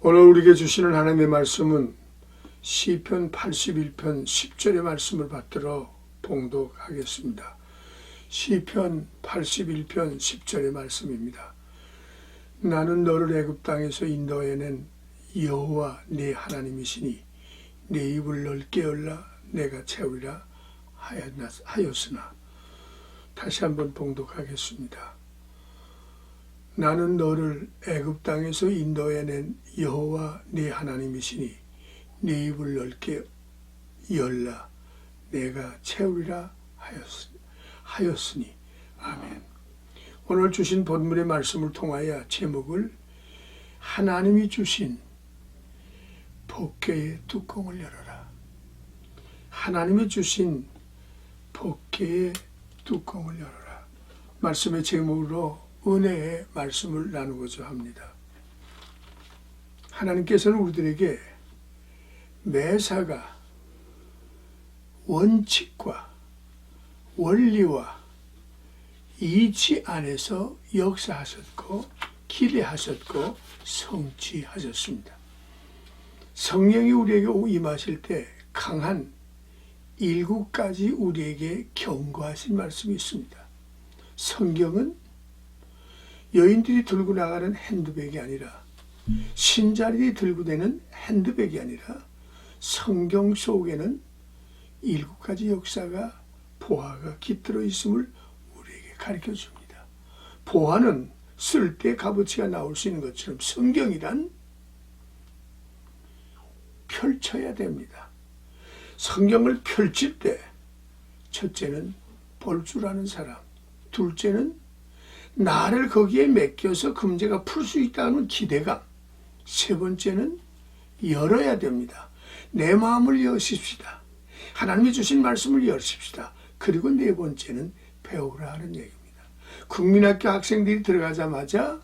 오늘 우리에게 주시는 하나님의 말씀은 시편 81편 10절의 말씀을 받들어 봉독하겠습니다. 시편 81편 10절의 말씀입니다. 나는 너를 애굽 땅에서 인도해낸 여호와 네 하나님이시니 네 입을 넓게 열라 내가 채우리라 하였으나 다시 한번 봉독하겠습니다. 나는 너를 애굽 땅에서 인도해낸 여호와 네 하나님이시니 네 입을 넓게 열라 내가 채우리라 하였, 하였으니 아멘. 오늘 주신 본문의 말씀을 통하여 제목을 하나님이 주신 복개의 뚜껑을 열어라. 하나님이 주신 복개의 뚜껑을 열어라. 말씀의 제목으로 은혜의 말씀을 나누고자 합니다. 하나님께서는 우리들에게 매사가 원칙과 원리와 이치 안에서 역사하셨고 기대하셨고 성취하셨습니다. 성령이 우리에게 임하실 때 강한 일곱 가지 우리에게 경고하신 말씀이 있습니다. 성경은 여인들이 들고 나가는 핸드백이 아니라 신자들이 들고 다니는 핸드백이 아니라 성경 속에는 일곱 가지 역사가 보화가 깃들어 있음을 우리에게 가르쳐 줍니다. 보화는 쓸 때 값어치가 나올 수 있는 것처럼 성경이란 펼쳐야 됩니다. 성경을 펼칠 때 첫째는 볼 줄 아는 사람, 둘째는 나를 거기에 맡겨서 금제가 풀 수 있다는 기대감, 세 번째는 열어야 됩니다. 내 마음을 여십시다. 하나님이 주신 말씀을 여십시다. 그리고 네 번째는 배우라 하는 얘기입니다. 국민학교 학생들이 들어가자마자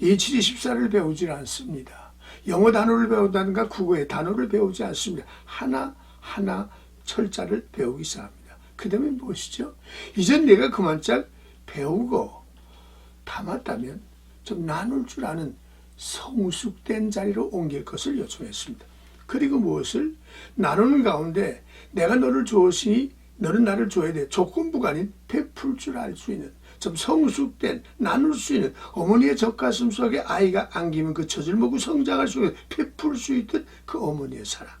27, 24를 배우질 않습니다. 영어 단어를 배우다든가 국어의 단어를 배우지 않습니다. 하나 하나 철자를 배우기 시작합니다. 그 다음에 무엇이죠? 이젠 내가 그만짝 배우고 담았다면 좀 나눌 줄 아는 성숙된 자리로 옮길 것을 요청했습니다. 그리고 무엇을 나누는 가운데 내가 너를 주었으니 너는 나를 줘야 돼. 조건부가 아닌 베풀 줄 알 수 있는 좀 성숙된 나눌 수 있는 어머니의 젖가슴 속에 아이가 안기면 그 젖을 먹고 성장할 수 있는 베풀 수 있듯 그 어머니의 사랑.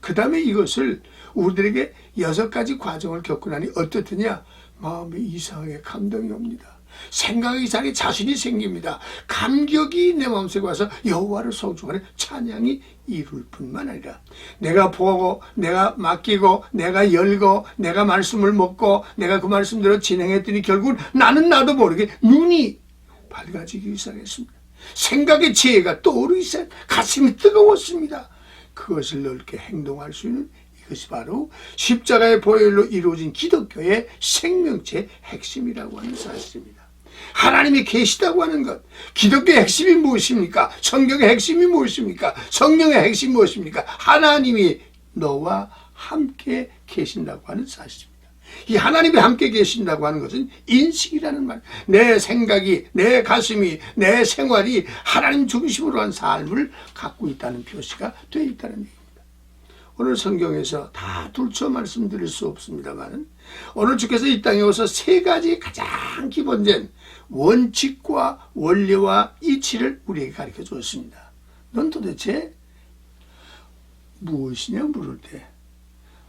그 다음에 이것을 우리들에게 여섯 가지 과정을 겪고 나니 어떻느냐 마음에 이상하게 감동이 옵니다. 생각이 이상하게 자신이 생깁니다. 감격이 내 마음속에 와서 여호와를 송축하는 찬양이 이룰 뿐만 아니라 내가 보고 내가 맡기고 내가 열고 내가 말씀을 먹고 내가 그 말씀대로 진행했더니 결국 나는 나도 모르게 눈이 밝아지기 시작했습니다. 생각의 지혜가 떠오르기 시작 가슴이 뜨거웠습니다. 그것을 넓게 행동할 수 있는 이것이 바로 십자가의 보혈로 이루어진 기독교의 생명체의 핵심이라고 하는 사실입니다. 하나님이 계시다고 하는 것, 기독교의 핵심이 무엇입니까? 성경의 핵심이 무엇입니까? 성령의 핵심이 무엇입니까? 하나님이 너와 함께 계신다고 하는 사실입니다. 이 하나님이 함께 계신다고 하는 것은 인식이라는 말. 내 생각이, 내 가슴이, 내 생활이 하나님 중심으로 한 삶을 갖고 있다는 표시가 되어 있다는 얘기입니다. 오늘 성경에서 다 둘쳐 말씀드릴 수 없습니다만 오늘 주께서 이 땅에 오서 세 가지 가장 기본된 원칙과 원리와 이치를 우리에게 가르쳐 주었습니다. 넌 도대체 무엇이냐 물을 때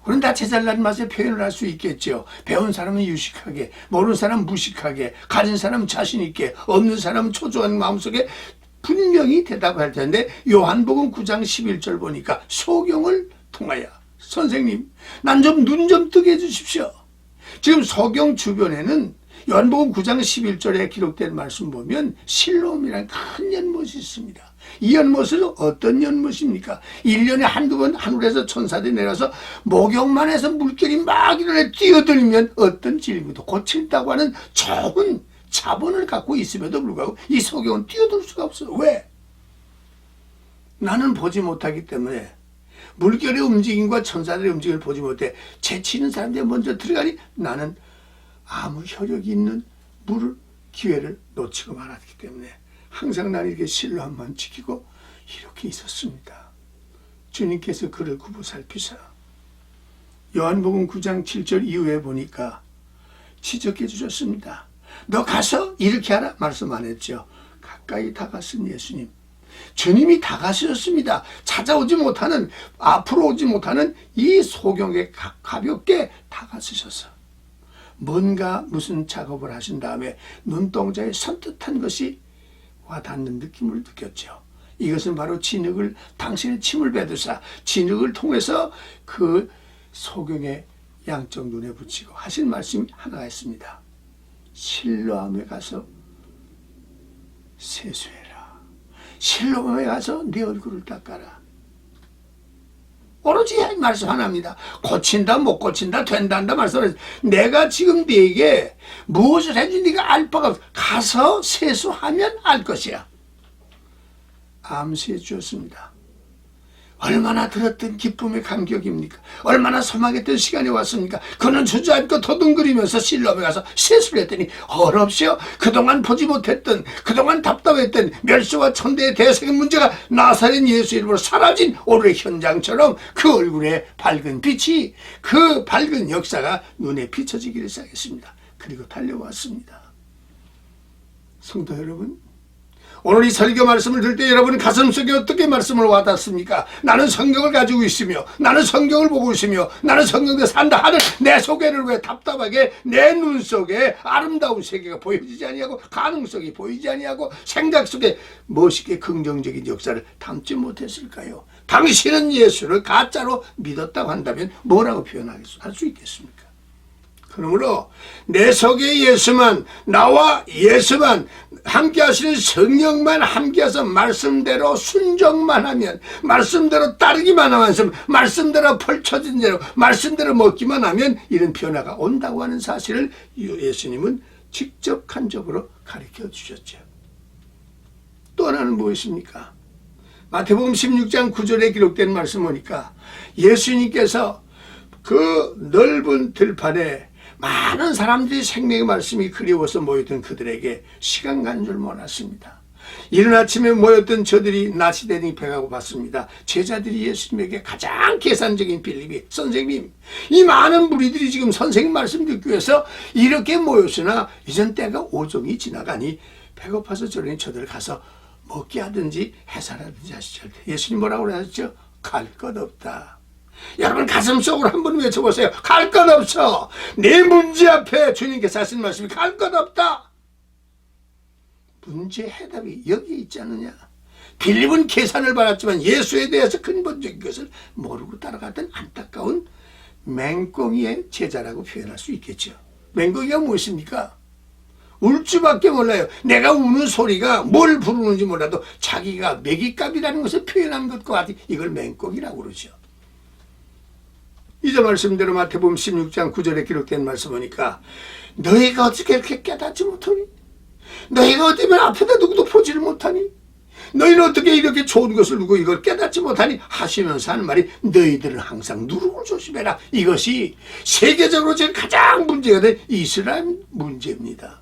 우리는 다 제잘난 맛에 표현을 할 수 있겠죠. 배운 사람은 유식하게, 모르는 사람은 무식하게, 가진 사람은 자신 있게, 없는 사람은 초조한 마음속에 분명히 대답할 텐데 요한복음 9장 11절 보니까 소경을 통하여 선생님 난 좀 눈좀 뜨게 해주십시오. 지금 소경 주변에는 요한복음 9장 11절에 기록된 말씀 보면 실로움이라는 큰 연못이 있습니다. 이 연못은 어떤 연못입니까? 1년에 한두 번 하늘에서 천사들이 내려서 목욕만 해서 물결이 막 일어나 뛰어들면 어떤 질병도 고친다고 하는 좋은 자본을 갖고 있음에도 불구하고 이 소경은 뛰어들 수가 없어요. 왜? 나는 보지 못하기 때문에 물결의 움직임과 천사들의 움직임을 보지 못해 재치있는 사람들이 먼저 들어가니 나는 아무 혈육이 있는 물을 기회를 놓치고 말았기 때문에 항상 이렇게 신뢰함만 지키고 이렇게 있었습니다. 주님께서 그를 구부 살피사 요한복음 9장 7절 이후에 보니까 지적해 주셨습니다. 너 가서 이렇게 하라 말씀 안 했죠. 가까이 다가선 예수님. 주님이 다가서셨습니다. 찾아오지 못하는 앞으로 오지 못하는 이 소경에 가- 가볍게 다가서셔서 뭔가 무슨 작업을 하신 다음에 눈동자에 선뜻한 것이 와 닿는 느낌을 느꼈죠. 이것은 바로 진흙을 당신의 침을 뱉으사 진흙을 통해서 그 소경의 양쪽 눈에 붙이고 하신 말씀이 하나가 있습니다. 실로암에 가서 세수해라. 실로암에 가서 네 얼굴을 닦아라. 오로지 이 말씀 하나입니다. 고친다 못 고친다 된다 한다 말씀을 내가 지금 네게 무엇을 해준 네가 알 바가 없 가서 세수하면 알 것이야. 암시해 주었습니다. 얼마나 들었던 기쁨의 감격입니까? 얼마나 소망했던 시간이 왔습니까? 그는 주저앉고 도둥거리면서 실로에 가서 세수를 했더니 어렵시오. 그동안 보지 못했던 그동안 답답했던 멸시와 천대의 대세의 문제가 나사렛 예수 이름으로 사라진 오늘 현장처럼 그 얼굴에 밝은 빛이 그 밝은 역사가 눈에 비춰지기를 시작했습니다. 그리고 달려왔습니다. 성도 여러분 오늘 이 설교 말씀을 들 때 여러분 가슴속에 어떻게 말씀을 와닿습니까? 나는 성경을 가지고 있으며 나는 성경을 보고 있으며 나는 성경에 산다 하는 내 속에는 왜 답답하게 내 눈 속에 아름다운 세계가 보여지지 아니하고 가능성이 보이지 아니하고 생각 속에 멋있게 긍정적인 역사를 담지 못했을까요? 당신은 예수를 가짜로 믿었다고 한다면 뭐라고 표현할 수 있겠습니까? 그러므로 내 속에 예수만 나와 예수만 함께 하시는 성령만 함께해서 말씀대로 순종만 하면 말씀대로 따르기만 하면 말씀대로 펼쳐진 대로 말씀대로 먹기만 하면 이런 변화가 온다고 하는 사실을 예수님은 직접 간접으로 가르쳐 주셨죠. 또 하나는 무엇입니까? 마태복음 16장 9절에 기록된 말씀 보니까 예수님께서 그 넓은 들판에 많은 사람들이 생명의 말씀이 그리워서 모였던 그들에게 시간 가는 줄 몰랐습니다. 이른 아침에 모였던 저들이 낮이 되니 배가 고팠습니다. 제자들이 예수님에게 가장 계산적인 빌립이 선생님 이 많은 무리들이 지금 선생님 말씀 듣기 위해서 이렇게 모였으나 이젠 때가 오종이 지나가니 배고파서 저러니 저들 가서 먹게 하든지 해산하든지 하시죠. 예수님 뭐라고 하셨죠? 갈 것 없다. 여러분 가슴 속으로 한 번 외쳐보세요. 갈것 없어. 내 문제 앞에 주님께서 하신 말씀이 갈것 없다. 문제 해답이 여기 있지 않느냐. 빌립은 계산을 받았지만 예수에 대해서 근본적인 것을 모르고 따라갔던 안타까운 맹꽁이의 제자라고 표현할 수 있겠죠. 맹꽁이가 무엇입니까? 울 줄밖에 몰라요. 내가 우는 소리가 뭘 부르는지 몰라도 자기가 매기값이라는 것을 표현한 것과 같이 이걸 맹꽁이라고 그러죠. 이제 말씀대로 마태복음 16장 9절에 기록된 말씀 보니까 너희가 어떻게 이렇게 깨닫지 못하니? 너희가 어쩌면 앞에다 누구도 보지를 못하니? 너희는 어떻게 이렇게 좋은 것을 누구 이걸 깨닫지 못하니? 하시면서 하는 말이 너희들은 항상 누룩을 조심해라. 이것이 세계적으로 지금 가장 문제가 된 이슬람 문제입니다.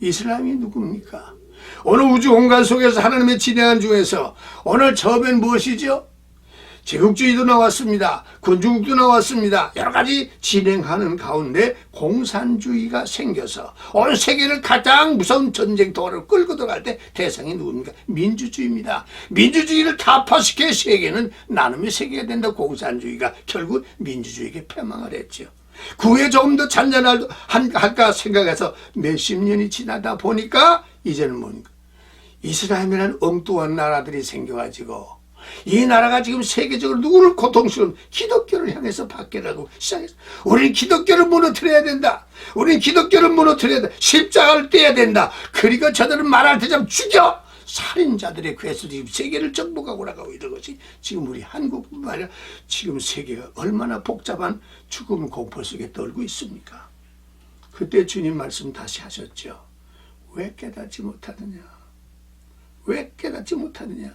이슬람이 누굽니까? 오늘 우주 공간 속에서 하나님의 진행한 중에서 오늘 처음엔 무엇이죠? 제국주의도 나왔습니다. 군주국도 나왔습니다. 여러 가지 진행하는 가운데 공산주의가 생겨서 오늘 세계를 가장 무서운 전쟁터로 끌고 들어갈 때 대상이 누굽니까? 민주주의입니다. 민주주의를 타파시켜 세계는 나눔의 세계가 된다. 공산주의가 결국 민주주의에게 패망을 했죠. 그 후에 조금 더 잔잔할 할까 생각해서 몇십 년이 지나다 보니까 이제는 뭡니까? 이스라엘이라는 엉뚱한 나라들이 생겨가지고 이 나라가 지금 세계적으로 누구를 고통스러운 기독교를 향해서 바뀌라고 시작했어. 우리는 기독교를 무너뜨려야 된다. 우리는 기독교를 무너뜨려야 된다. 십자가를 떼야 된다. 그리고 저들은 말할 때좀 죽여! 살인자들의 괴수 지금 세계를 정복하고 나가고 이런 것이 지금 우리 한국뿐만 아니라 지금 세계가 얼마나 복잡한 죽음 공포 속에 떨고 있습니까? 그때 주님 말씀 다시 하셨죠. 왜 깨닫지 못하느냐? 왜 깨닫지 못하느냐?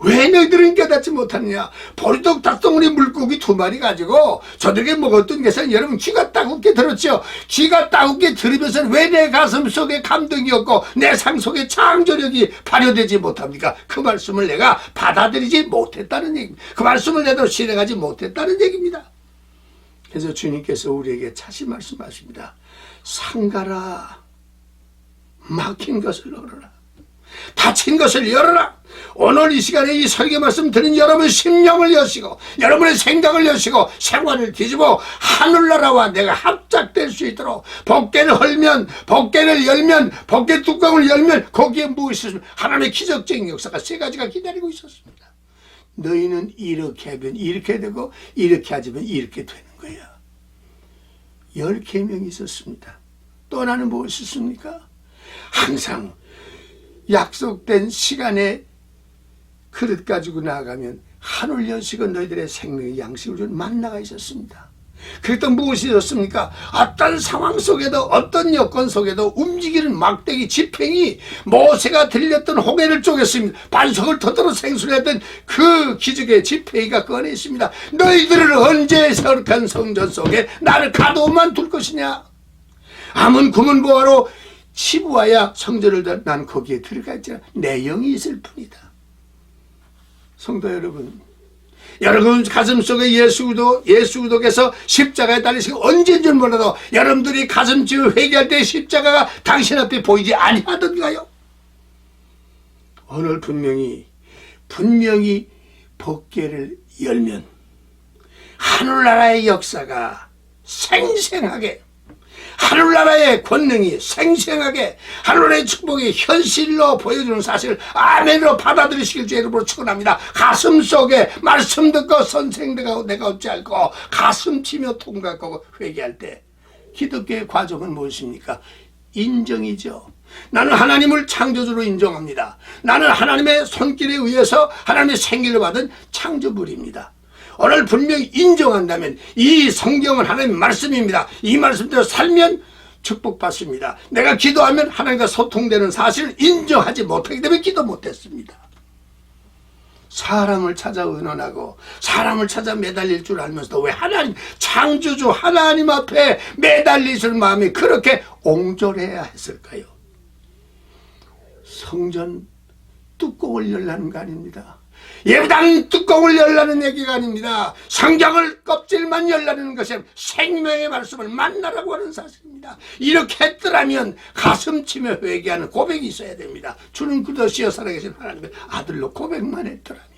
왜 너희들은 깨닫지 못하느냐? 보리떡 닭덩어리 물고기 두 마리 가지고 저들에게 먹었던 것은 여러분 귀가 따갑게 들었죠? 귀가 따갑게 들으면서 왜 내 가슴 속에 감동이 없고 내상 속에 창조력이 발효되지 못합니까? 그 말씀을 내가 받아들이지 못했다는 얘기입니다. 그 말씀을 내도 실행하지 못했다는 얘기입니다. 그래서 주님께서 우리에게 다시 말씀하십니다. 상가라 막힌 것을 열어라. 닫힌 것을 열어라. 오늘 이 시간에 이 설교 말씀 들은 여러분 심령을 여시고 여러분의 생각을 여시고 생활을 뒤집어 하늘나라와 내가 합작될 수 있도록 복개를 헐면 복개를 열면 복개 뚜껑을 열면 거기에 무엇이 있으면 하나님의 기적적인 역사가 세 가지가 기다리고 있었습니다. 너희는 이렇게 하면 이렇게 되고 이렇게 하지만 이렇게 되는 거야. 열 계명이 있었습니다. 또 하나는 무엇이 있습니까? 항상 약속된 시간에 그릇 가지고 나아가면 하늘 여식은 너희들의 생명의 양식을 준 만나가 있었습니다. 그랬던 무엇이 있었습니까? 어떤 상황 속에도 어떤 여건 속에도 움직이는 막대기 지팽이 모세가 들렸던 홍해를 쪼갰습니다. 반석을 터뜨려 생수했던 그 기적의 지팽이가 그 안에 있습니다. 너희들을 언제 서룩한 성전 속에 나를 가둬만 둘 것이냐? 아문 구문 보화로 치부하야 성전을 난 거기에 들어가 있잖아. 내 영이 있을 뿐이다. 성도 여러분, 여러분 가슴 속에 예수도 예수도께서 십자가에 달리시고 언제인 줄 몰라도 여러분들이 가슴쯤 회개할 때 십자가가 당신 앞에 보이지 아니하던가요? 오늘 분명히 분명히 법계를 열면 하늘나라의 역사가 생생하게 하늘나라의 권능이 생생하게 하늘나라의 축복이 현실로 보여주는 사실을 아멘으로 받아들이시길 주 이름으로 축원합니다. 가슴 속에 말씀 듣고 선생되고 내가 어찌할고 가슴 치며 통각하고 회개할 때 기독교의 과정은 무엇입니까? 인정이죠. 나는 하나님을 창조주로 인정합니다. 나는 하나님의 손길에 의해서 하나님의 생기를 받은 창조물입니다. 오늘 분명히 인정한다면 이 성경은 하나님 말씀입니다. 이 말씀대로 살면 축복받습니다. 내가 기도하면 하나님과 소통되는 사실을 인정하지 못하기 때문에 기도 못했습니다. 사람을 찾아 의논하고 사람을 찾아 매달릴 줄 알면서도 왜 하나님 창조주 하나님 앞에 매달리실 마음이 그렇게 옹졸해야 했을까요? 성전 뚜껑을 열라는 거 아닙니다. 예배당 뚜껑을 열라는 얘기가 아닙니다. 성경을 껍질만 열라는 것이 생명의 말씀을 만나라고 하는 사실입니다. 이렇게 했더라면 가슴 치며 회개하는 고백이 있어야 됩니다. 주는 그것이여 살아계신 하나님의 아들로 고백만 했더라면.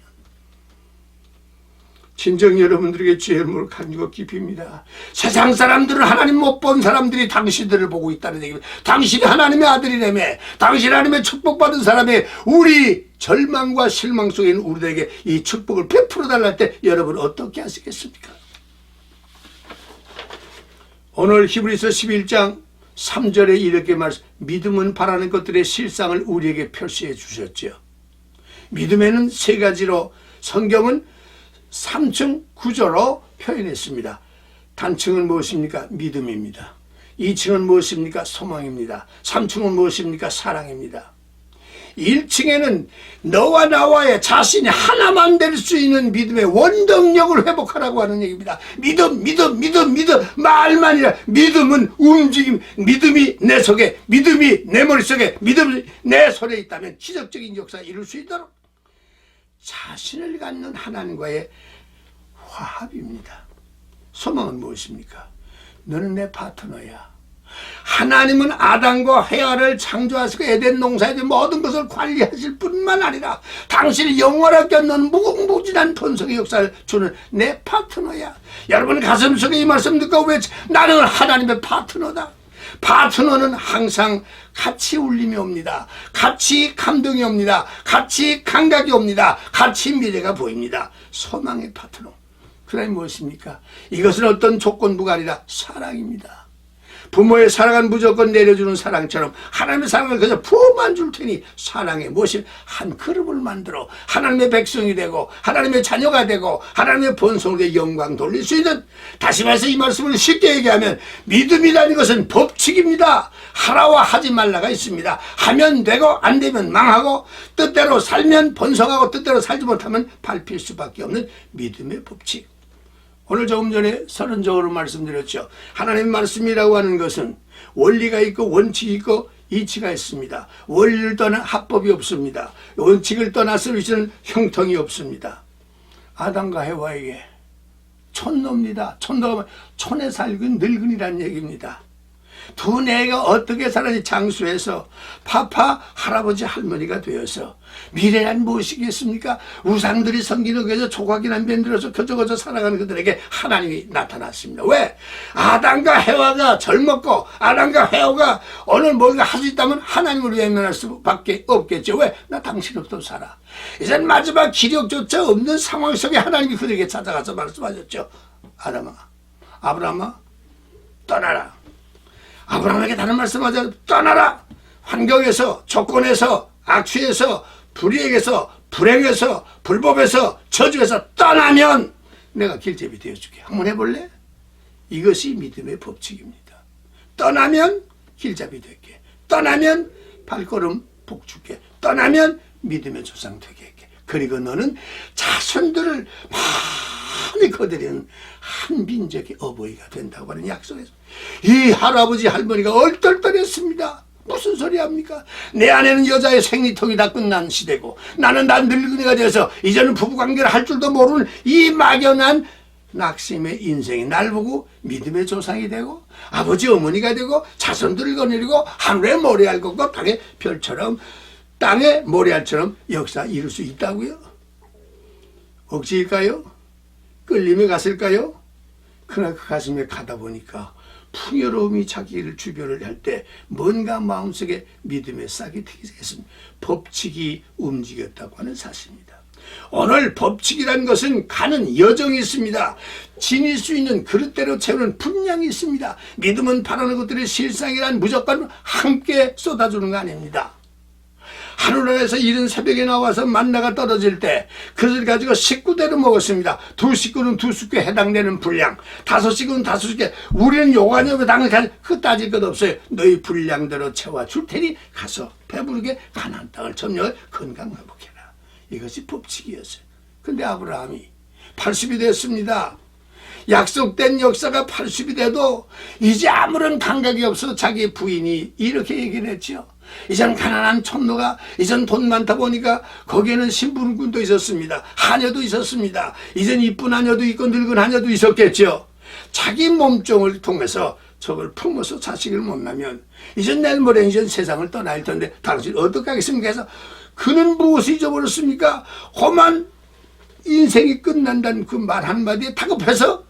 진정 여러분들에게 이름을 간고 깊입니다. 세상 사람들은 하나님 못 본 사람들이 당신들을 보고 있다는 얘기입니다. 당신이 하나님의 아들이라며 당신 하나님의 축복받은 사람이 우리 절망과 실망 속에 있는 우리들에게 이 축복을 베풀어 달랄 때 여러분 어떻게 하시겠습니까? 오늘 히브리서 11장 3절에 이렇게 말씀 믿음은 바라는 것들의 실상을 우리에게 표시해 주셨죠. 믿음에는 세 가지로 성경은 3층 구조로 표현했습니다. 단층은 무엇입니까? 믿음입니다. 2층은 무엇입니까? 소망입니다. 3층은 무엇입니까? 사랑입니다. 1층에는 너와 나와의 자신이 하나만 될 수 있는 믿음의 원동력을 회복하라고 하는 얘기입니다. 믿음, 믿음, 믿음, 믿음, 말만이라 믿음은 움직임, 믿음이 내 속에, 믿음이 내 머릿속에, 믿음이 내 손에 있다면 기적적인 역사 이룰 수 있도록 자신을 갖는 하나님과의 화합입니다. 소망은 무엇입니까? 너는 내 파트너야. 하나님은 아담과 헤아를 창조하시고 에덴 농사의 모든 것을 관리하실 뿐만 아니라 당신이 영원하게 없는 무궁무진한 번성의 역사를 주는 내 파트너야. 여러분 가슴속에 이 말씀 듣고 왜 나는 하나님의 파트너다. 파트너는 항상 같이 울림이 옵니다. 같이 감동이 옵니다. 같이 감각이 옵니다. 같이 미래가 보입니다. 소망의 파트너. 그다음에 무엇입니까? 이것은 어떤 조건부가 아니라 사랑입니다. 부모의 사랑은 무조건 내려주는 사랑처럼 하나님의 사랑을 그저 부어만 줄 테니 사랑의 모실 한 그룹을 만들어 하나님의 백성이 되고 하나님의 자녀가 되고 하나님의 본성으로 영광 돌릴 수 있는 다시 말해서 이 말씀을 쉽게 얘기하면 믿음이라는 것은 법칙입니다. 하라와 하지 말라가 있습니다. 하면 되고 안 되면 망하고 뜻대로 살면 번성하고 뜻대로 살지 못하면 밟힐 수밖에 없는 믿음의 법칙. 오늘 조금 전에 서론적으로 말씀드렸죠. 하나님 말씀이라고 하는 것은 원리가 있고 원칙이 있고 이치가 있습니다. 원리를 떠나 합법이 없습니다. 원칙을 떠나서 이는 형통이 없습니다. 아담과 해와에게 촌노입니다. 촌노가 촌에 살긴 늙은이란 얘기입니다. 두 내가 어떻게 살았지 장수해서 파파 할아버지 할머니가 되어서 미래란 무엇이겠습니까? 우상들이 섬기는 그저 조각이나 만들어서 그저그저 살아가는 그들에게 하나님이 나타났습니다. 왜? 아담과 해와가 젊었고 아담과 해와가 오늘 뭔가 할 수 있다면 하나님을 외면할 수밖에 없겠죠. 왜? 나 당신 없도 살아. 이젠 마지막 기력조차 없는 상황 속에 하나님이 그들에게 찾아가서 말씀하셨죠. 아담아, 아브라함아, 떠나라. 아브라함에게 다른 말씀하자. 떠나라. 환경에서 조건에서 악취에서 불이익에서 불행에서 불법에서 저주에서 떠나면 내가 길잡이 되어줄게. 한번 해볼래? 이것이 믿음의 법칙입니다. 떠나면 길잡이 될게. 떠나면 발걸음 복 줄게. 떠나면 믿음의 조상 되게 할게. 그리고 너는 자손들을 많이 거드리는 한 민족의 어버이가 된다고 하는 약속에서 이 할아버지 할머니가 얼떨떨했습니다. 무슨 소리 합니까? 내 안에는 여자의 생리통이 다 끝난 시대고 나는 난 늙은이가 돼서 이제는 부부관계를 할 줄도 모르는 이 막연한 낙심의 인생이 날 보고 믿음의 조상이 되고 아버지 어머니가 되고 자손들을 거느리고 하늘에 모래알 것과 땅의 별처럼 땅에 모래알처럼 역사 이룰 수 있다고요? 억지일까요? 끌림이 갔을까요? 그러나 그 가슴에 가다 보니까 풍요로움이 자기를 주변을 할 때 뭔가 마음속에 믿음의 싹이 트기 시작했습니다. 법칙이 움직였다고 하는 사실입니다. 오늘 법칙이라는 것은 가는 여정이 있습니다. 지닐 수 있는 그릇대로 채우는 분량이 있습니다. 믿음은 바라는 것들의 실상이란 무조건 함께 쏟아주는 거 아닙니다. 하늘나라에서 이른 새벽에 나와서 만나가 떨어질 때 그것을 가지고 식구대로 먹었습니다. 두 식구는 두 식구에 해당되는 분량, 다섯 식구는 다섯 식구에 우리는 요한여에 당연히 그 따질 것 없어요. 너희 분량대로 채워줄 테니 가서 배부르게 가난 땅을 점령해 건강 회복해라. 이것이 법칙이었어요. 근데 아브라함이 80이 됐습니다. 약속된 역사가 80이 돼도 이제 아무런 감각이 없어 자기 부인이 이렇게 얘기를 했죠. 이젠 가난한 촌노가 이젠 돈 많다 보니까 거기에는 신부름꾼도 있었습니다. 하녀도 있었습니다. 이젠 이쁜 하녀도 있고 늙은 하녀도 있었겠죠. 자기 몸종을 통해서 저걸 품어서 자식을 못 낳으면 이젠 내일 모레 이젠 세상을 떠날 텐데 당신 어떻게 하겠습니까? 해서 그는 무엇을 잊어버렸습니까? 험한 인생이 끝난다는 그 말 한마디에 다급해서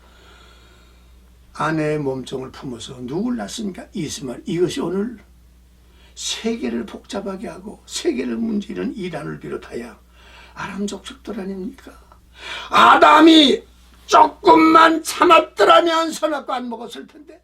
아내의 몸종을 품어서 누굴 낳습니까? 이스마엘. 이것이 오늘 세계를 복잡하게 하고 세계를 문지르는 이란을 비롯하여 아람 족속들 아닙니까? 아담이 조금만 참았더라면 선악과 안 먹었을 텐데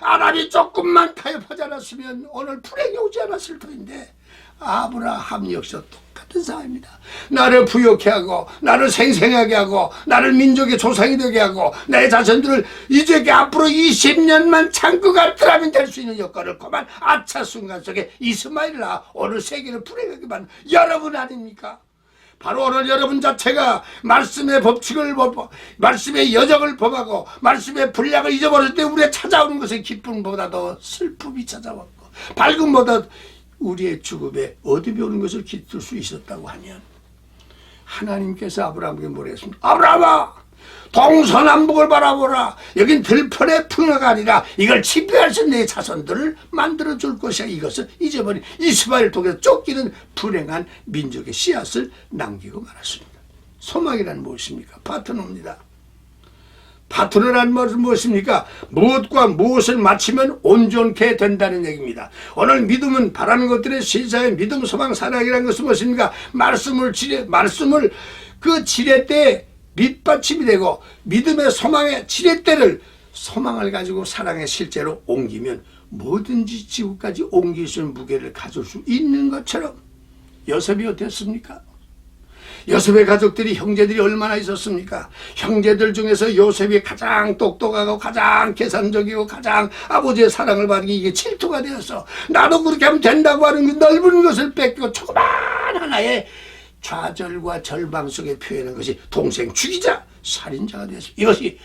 아담이 조금만 타협하지 않았으면 오늘 불행이 오지 않았을 터인데 아브라함 역시 똑같은 상황입니다. 나를 부욕해 하고 나를 생생하게 하고 나를 민족의 조상이 되게 하고 내 자손들을 이제 앞으로 20년만 참고 갔더라면 될수 있는 여건을 그만 아차 순간 속에 이스마일라 오늘 세계를 불행하게 만든 여러분 아닙니까? 바로 오늘 여러분 자체가 말씀의 법칙을 법, 말씀의 여정을 범하고 말씀의 분량을 잊어버릴 때 우리의 찾아오는 것은 기쁨보다도 슬픔이 찾아왔고 밝음보다 우리의 죽음에 어디 배우는 것을 기쁠 수 있었다고 하면 하나님께서 아브라함에게 뭐라 했습니까? 아브라함아 동서남북을 바라보라 여긴 들판의 풍요가 아니라 이걸 있는 내 자손들을 만들어 줄 것이야 이것을 잊어버린 이스마엘 통해서 쫓기는 불행한 민족의 씨앗을 남기고 말았습니다 소망이란 무엇입니까? 파트너입니다 파트너란 말은 무엇입니까? 무엇과 무엇을 맞추면 온전케 된다는 얘기입니다. 오늘 믿음은 바라는 것들의 실사의 믿음, 소망, 사랑이라는 것은 무엇입니까? 말씀을 지뢰, 말씀을 그때 밑받침이 되고 믿음의 소망의 지렛대를 소망을 가지고 사랑의 실제로 옮기면 뭐든지 지구까지 옮길 수 있는 무게를 가질 수 있는 것처럼 요셉이 어땠습니까? 요셉의 가족들이 형제들이 얼마나 있었습니까? 형제들 중에서 요셉이 가장 똑똑하고 가장 계산적이고 가장 아버지의 사랑을 받기 이게 질투가 되어서 나도 그렇게 하면 된다고 하는 그 넓은 것을 뺏기고 조그만 하나의 좌절과 절망 속에 표현한 것이 동생 죽이자 살인자가 되었습니다. 이것이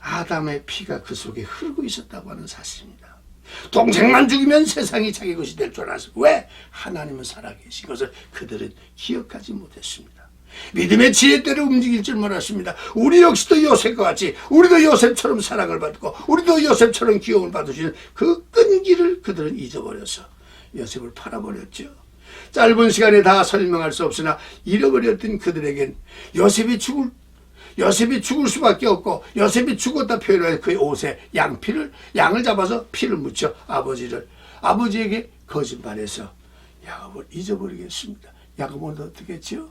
아담의 피가 그 속에 흐르고 있었다고 하는 사실입니다. 동생만 죽이면 세상이 자기 것이 될 줄 알았어. 왜? 하나님은 살아계신 것을 그들은 기억하지 못했습니다. 믿음의 지혜대로 움직일 줄 몰랐습니다. 우리 역시도 요셉과 같이 우리도 요셉처럼 사랑을 받고 우리도 요셉처럼 기용을 받으시는 그 끈기를 그들은 잊어버려서 요셉을 팔아버렸죠. 짧은 시간에 다 설명할 수 없으나 잃어버렸던 그들에겐 요셉이 죽을 요셉이 죽을 수밖에 없고 요셉이 죽었다 표현해 그의 옷에 양피를 양을 잡아서 피를 묻혀 아버지를 아버지에게 거짓말해서 야곱을 잊어버리겠습니다. 야곱은 어떻게 했지요?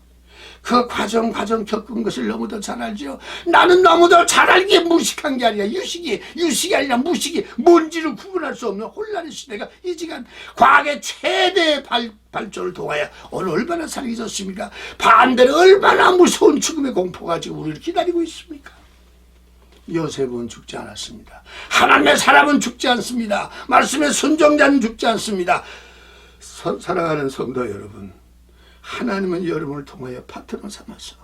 그 과정 과정 겪은 것을 너무도 잘 알죠. 나는 너무도 잘 알기에 무식한 게 아니라 유식이 유식이 아니라 무식이 뭔지를 구분할 수 없는 혼란의 시대가 이 시간 과학의 최대 발, 발전을 통하여 오늘 얼마나 살아있었습니까? 반대로 얼마나 무서운 죽음의 공포가 지금 우리를 기다리고 있습니까? 요셉은 죽지 않았습니다. 하나님의 사람은 죽지 않습니다. 말씀의 순종자는 죽지 않습니다. 서- 사랑하는 성도 여러분, 하나님은 여러분을 통하여 파트너 삼아서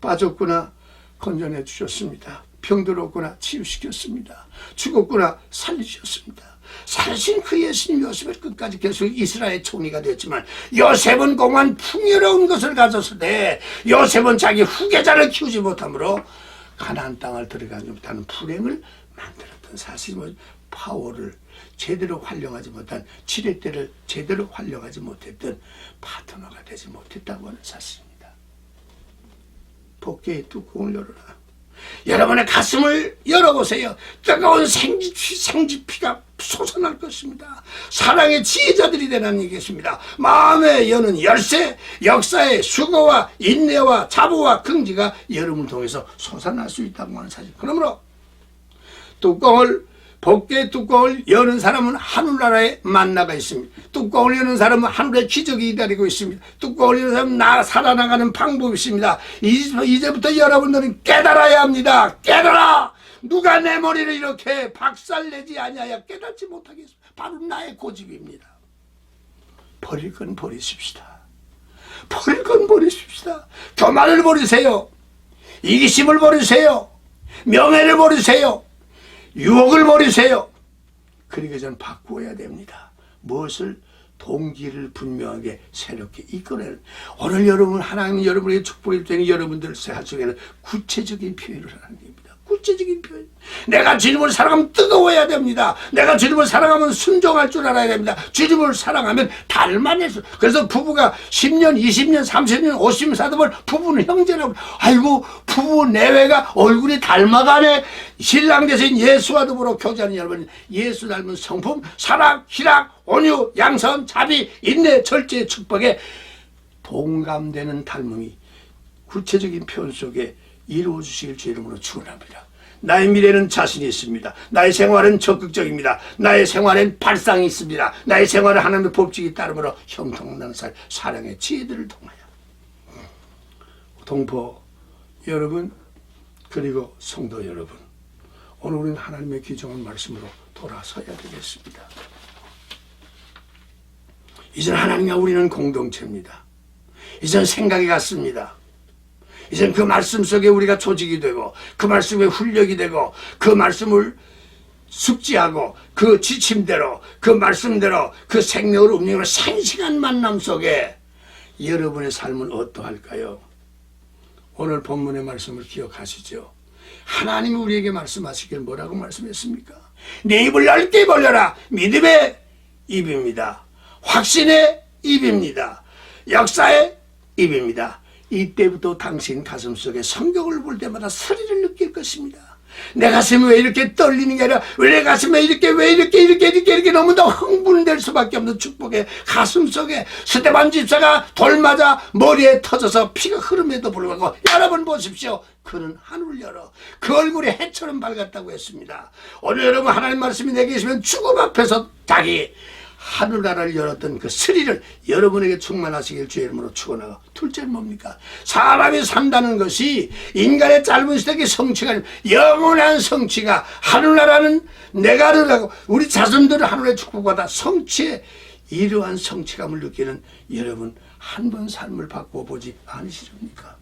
빠졌구나 건져내 주셨습니다. 병들었구나 치유시켰습니다. 죽었구나 살리셨습니다. 살신 그 예수님 요셉을 끝까지 계속 이스라엘 총리가 되었지만 요셉은 공한 풍요로운 것을 가졌을 때 요셉은 자기 후계자를 키우지 못하므로 가나안 땅을 들어가지 못하는 불행을 만들었던 사실은 파워를 제대로 활용하지 못한 지렛대를 제대로 활용하지 못했던 파트너가 되지 못했다고 하는 사실입니다. 복개의 뚜껑을 열어라. 여러분의 가슴을 열어보세요. 뜨거운 생지피, 생지피가 솟아날 것입니다. 사랑의 지혜자들이 되라는 얘기겠습니다. 마음에 여는 열쇠, 역사의 수고와 인내와 자부와 긍지가 여러분을 통해서 솟아날 수 있다고 하는 사실. 그러므로 뚜껑을 복개 뚜껑을 여는 사람은 하늘나라에 만나가 있습니다. 뚜껑을 여는 사람은 하늘의 기적이 기다리고 있습니다. 뚜껑을 여는 사람은 나 살아나가는 방법이 있습니다. 이제- 이제부터 여러분들은 깨달아야 합니다. 깨달아! 누가 내 머리를 이렇게 박살내지 아니하여 깨닫지 못하겠어. 바로 나의 고집입니다. 버릴 건 버리십시다. 버릴 건 버리십시다. 교만을 버리세요. 이기심을 버리세요. 명예를 버리세요. 유혹을 버리세요. 그러기 전 바꾸어야 됩니다. 무엇을 동기를 분명하게 새롭게 이끌어내는 오늘 여러분 하나님 여러분에게 축복이 되는 여러분들 속에는 구체적인 표현을 하는 구체적인 표현. 내가 주님을 사랑하면 뜨거워야 됩니다. 내가 주님을 사랑하면 순종할 줄 알아야 됩니다. 주님을 사랑하면 닮아내서 그래서 부부가 10년, 20년, 30년, 50년 사도면 부부는 형제라고 아이고 부부 내외가 얼굴이 닮아가네 신랑 대신 예수와 더불어 교제하는 여러분 예수 닮은 성품 사랑, 희락, 온유, 양선, 자비, 인내, 절제, 축복에 동감되는 닮음이 구체적인 표현 속에 이루어 주시길 주 이름으로 축원합니다. 나의 미래는 자신이 있습니다. 나의 생활은 적극적입니다. 나의 생활엔 발상이 있습니다. 나의 생활은 하나님의 법칙이 따르므로 형통난 살 사랑의 지혜들을 통하여 동포 여러분 그리고 성도 여러분 오늘 우리는 하나님의 귀정한 말씀으로 돌아서야 되겠습니다. 이젠 하나님과 우리는 공동체입니다. 이젠 생각이 같습니다. 이젠 그 말씀 속에 우리가 조직이 되고 그 말씀에 훈력이 되고 그 말씀을 숙지하고 그 지침대로 그 말씀대로 그 생명을 움직이는 생생한 만남 속에 여러분의 삶은 어떠할까요? 오늘 본문의 말씀을 기억하시죠? 하나님이 우리에게 말씀하시길 뭐라고 말씀했습니까? 내 입을 넓게 벌려라 믿음의 입입니다. 확신의 입입니다. 역사의 입입니다. 이때부터 당신 가슴 속에 성경을 볼 때마다 소리를 느낄 것입니다. 내 가슴이 왜 이렇게 떨리는 게 아니라 왜 내 가슴에 이렇게 왜 이렇게 이렇게 이렇게 이렇게 너무 나 흥분될 수밖에 없는 축복의 가슴 속에 스테반 집사가 돌 맞아 머리에 터져서 피가 흐름에도 불구하고 여러분 보십시오. 그는 하늘을 열어 그 얼굴이 해처럼 밝았다고 했습니다. 오늘 여러분 하나님 말씀이 내게 있으면 죽음 앞에서 자기 하늘나라를 열었던 그 스리를 여러분에게 충만하시길 주의 이름으로 축원하고 둘째는 뭡니까? 사람이 산다는 것이 인간의 짧은 시대의 성취가 아니라 영원한 성취가 하늘나라는 내가 를하고 우리 자손들을 하늘의 축복받아 성취에 이러한 성취감을 느끼는 여러분 한 번 삶을 바꾸어 보지 않으시렵니까?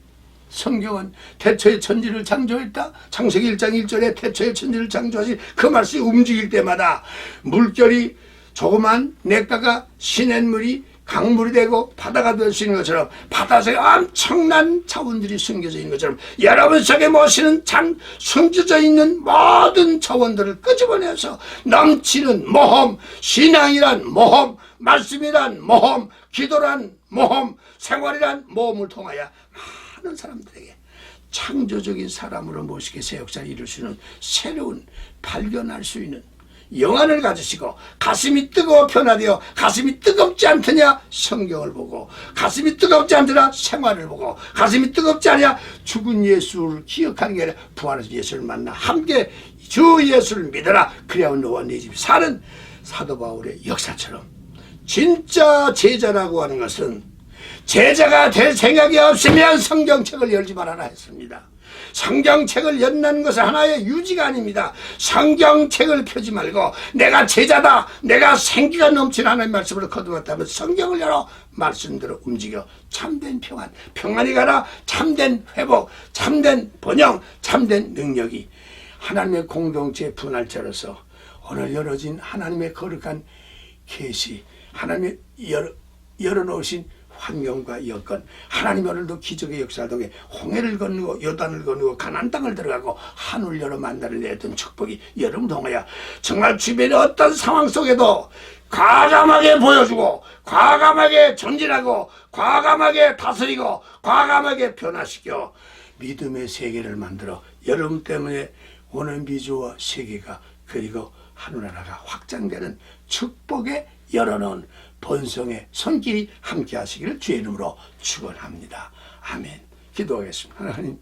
성경은 태초에 천지를 창조했다. 창세기 1장 1절에 태초에 천지를 창조하신 그 말씀이 움직일 때마다 물결이 조그만 냇가가 시냇물이 강물이 되고 바다가 될 수 있는 것처럼 바다 속에 엄청난 자원들이 숨겨져 있는 것처럼 여러분 속에 모시는 참 숨겨져 있는 모든 자원들을 끄집어내서 넘치는 모험, 신앙이란 모험, 말씀이란 모험, 기도란 모험, 생활이란 모험을 통하여 많은 사람들에게 창조적인 사람으로 모시게 새 역사를 이룰 수 있는 새로운 발견할 수 있는 영안을 가지시고 가슴이 뜨거워 변화되어 가슴이 뜨겁지 않더냐? 성경을 보고 가슴이 뜨겁지 않더냐 생활을 보고 가슴이 뜨겁지 않냐 죽은 예수를 기억하는 게 아니라 부활하신 예수를 만나 함께 주 예수를 믿어라. 그래야 너와 네 집이 사는 사도 바울의 역사처럼 진짜 제자라고 하는 것은 제자가 될 생각이 없으면 성경책을 열지 말아라 했습니다. 성경책을 연다는 것은 하나의 유지가 아닙니다. 성경책을 펴지 말고 내가 제자다, 내가 생기가 넘치는 말씀을 거두었다면 성경을 열어 말씀대로 움직여. 참된 평안, 평안이 가라. 참된 회복, 참된 번영, 참된 능력이 하나님의 공동체 분할자로서 오늘 열어진 하나님의 거룩한 계시, 하나님의 열어, 열어놓으신 환경과 여건 하나님 오늘도 기적의 통해 홍해를 건너고 요단을 건너고 가난 땅을 들어가고 하늘 열어 만나를 내던 축복이 여름 동하야. 정말 주변의 어떤 상황 속에도 과감하게 보여주고 과감하게 전진하고 과감하게 다스리고 과감하게 변화시켜 믿음의 세계를 만들어 여러분 때문에 오는 미주와 세계가 그리고 하늘나라가 확장되는 축복의 열어놓은 번성의 손길이 함께 하시기를 주의 이름으로 축원합니다. 아멘. 기도하겠습니다. 하나님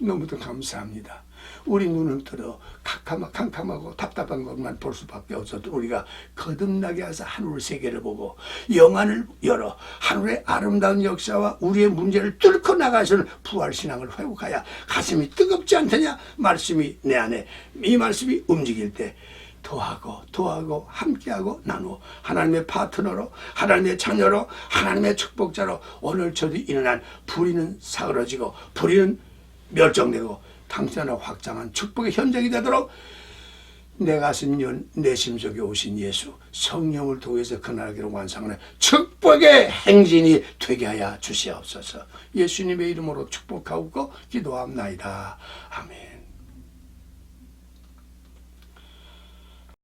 너무도 감사합니다. 우리 눈을 들어 캄캄하- 캄캄하고 답답한 것만 볼 수밖에 없어도 우리가 거듭나게 하사 하늘 세계를 보고 영안을 열어 하늘의 아름다운 역사와 우리의 문제를 뚫고 나가시는 부활신앙을 회복하여 가슴이 뜨겁지 않더냐 말씀이 내 안에 이 말씀이 움직일 때 더하고 더하고 함께하고 나누어. 하나님의 파트너로 하나님의 자녀로 하나님의 축복자로 오늘 저도 일어난 불의는 사그러지고 불의는 멸종되고 당신하나 확장한 축복의 현장이 되도록 내 가슴 연, 내 심속에 오신 예수 성령을 통해서 그날기로 완성하는 축복의 행진이 되게 하여 주시옵소서. 예수님의 이름으로 축복하고 기도합나이다. 아멘